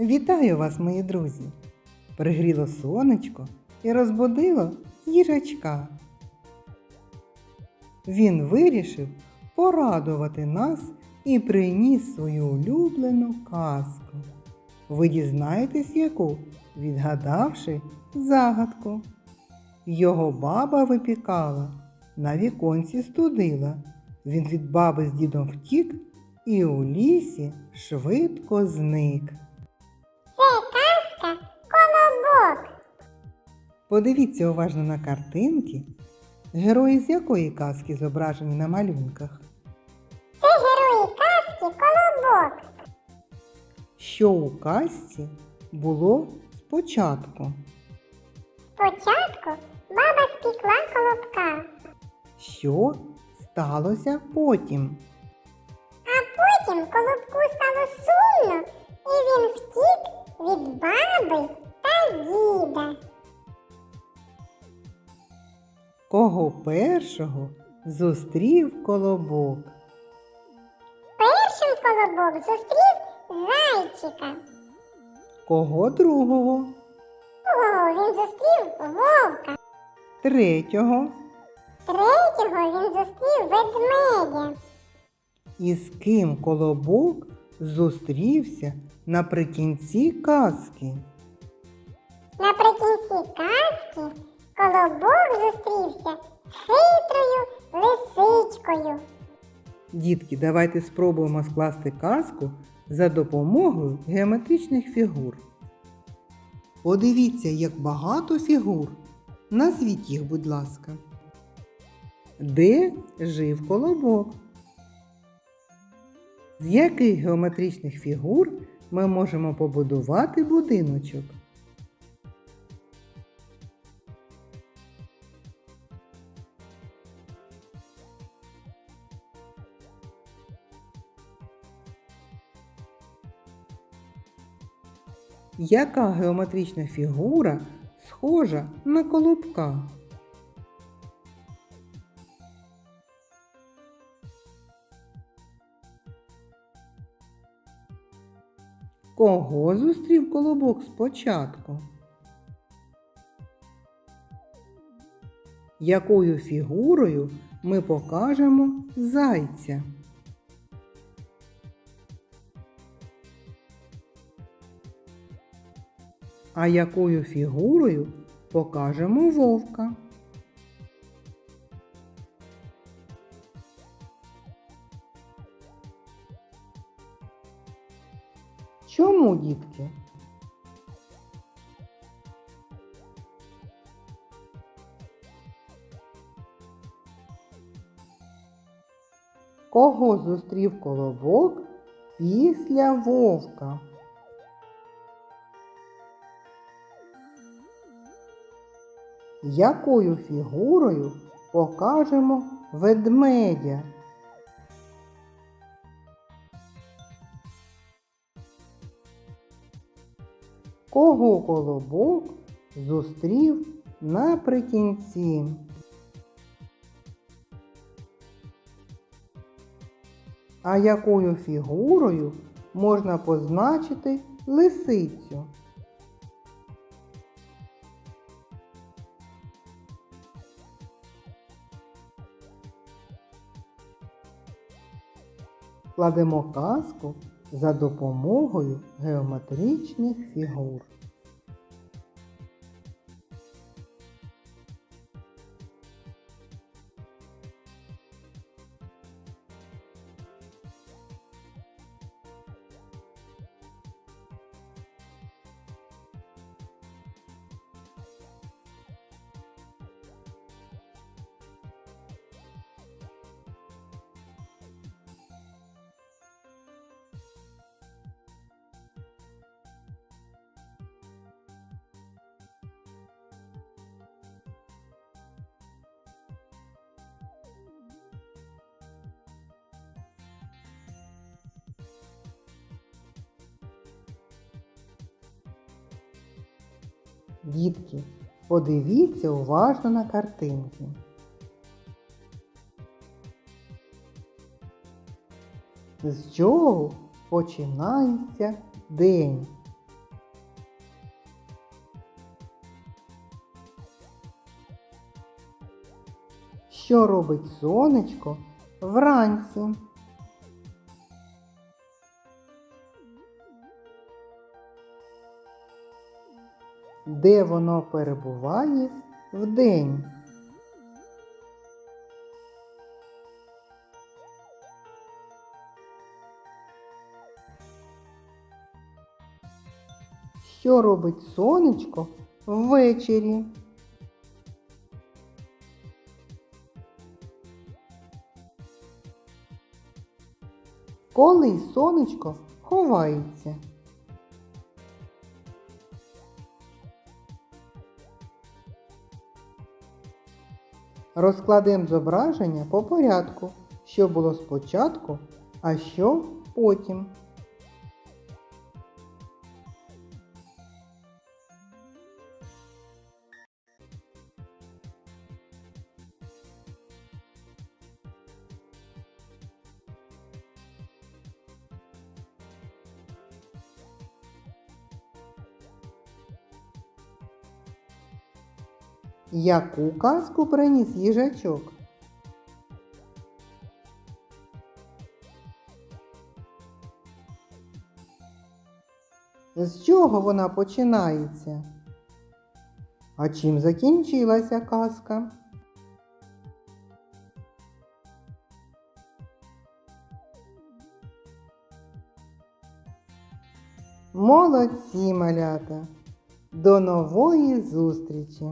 Вітаю вас, мої друзі! Пригріло сонечко і розбудило їжачка. Він вирішив порадувати нас і приніс свою улюблену казку. Ви дізнаєтесь яку, відгадавши загадку. Його баба випікала, на віконці студила. Він від баби з дідом втік і у лісі швидко зник. Подивіться уважно на картинки, герої з якої казки зображені на малюнках. Це герої казки колобок. Що у казці було спочатку? Спочатку баба спекла колобка, Що сталося потім? а потім колобку стало сумно, і він втік від баби Кого першого зустрів колобок? Першим колобок зустрів зайчика. Кого другого? Другого він зустрів вовка. Третього? Третього він зустрів ведмедя. І з ким колобок зустрівся наприкінці казки? Лисичкою. Дітки, давайте спробуємо скласти казку за допомогою геометричних фігур. Подивіться, як багато фігур. Назвіть їх, будь ласка. Де жив колобок? З яких геометричних фігур ми можемо побудувати будиночок? Яка геометрична фігура схожа на колобка? Кого зустрів колобок спочатку? Якою фігурою ми покажемо зайця? А якою фігурою покажемо вовка? Чому, дітки? Кого зустрів колобок після вовка? Якою фігурою покажемо ведмедя? Кого колобок зустрів наприкінці? А якою фігурою можна позначити лисицю? Складемо казку за допомогою геометричних фігур. Дітки, подивіться уважно на картинки. З чого починається день? Що робить сонечко вранці? Де воно перебуває вдень? Що робить сонечко ввечері? Коли сонечко ховається? Розкладемо зображення по порядку, що було спочатку, а що потім. Яку казку приніс їжачок? З чого вона починається? А чим закінчилася казка? Молодці, малята! До нової зустрічі!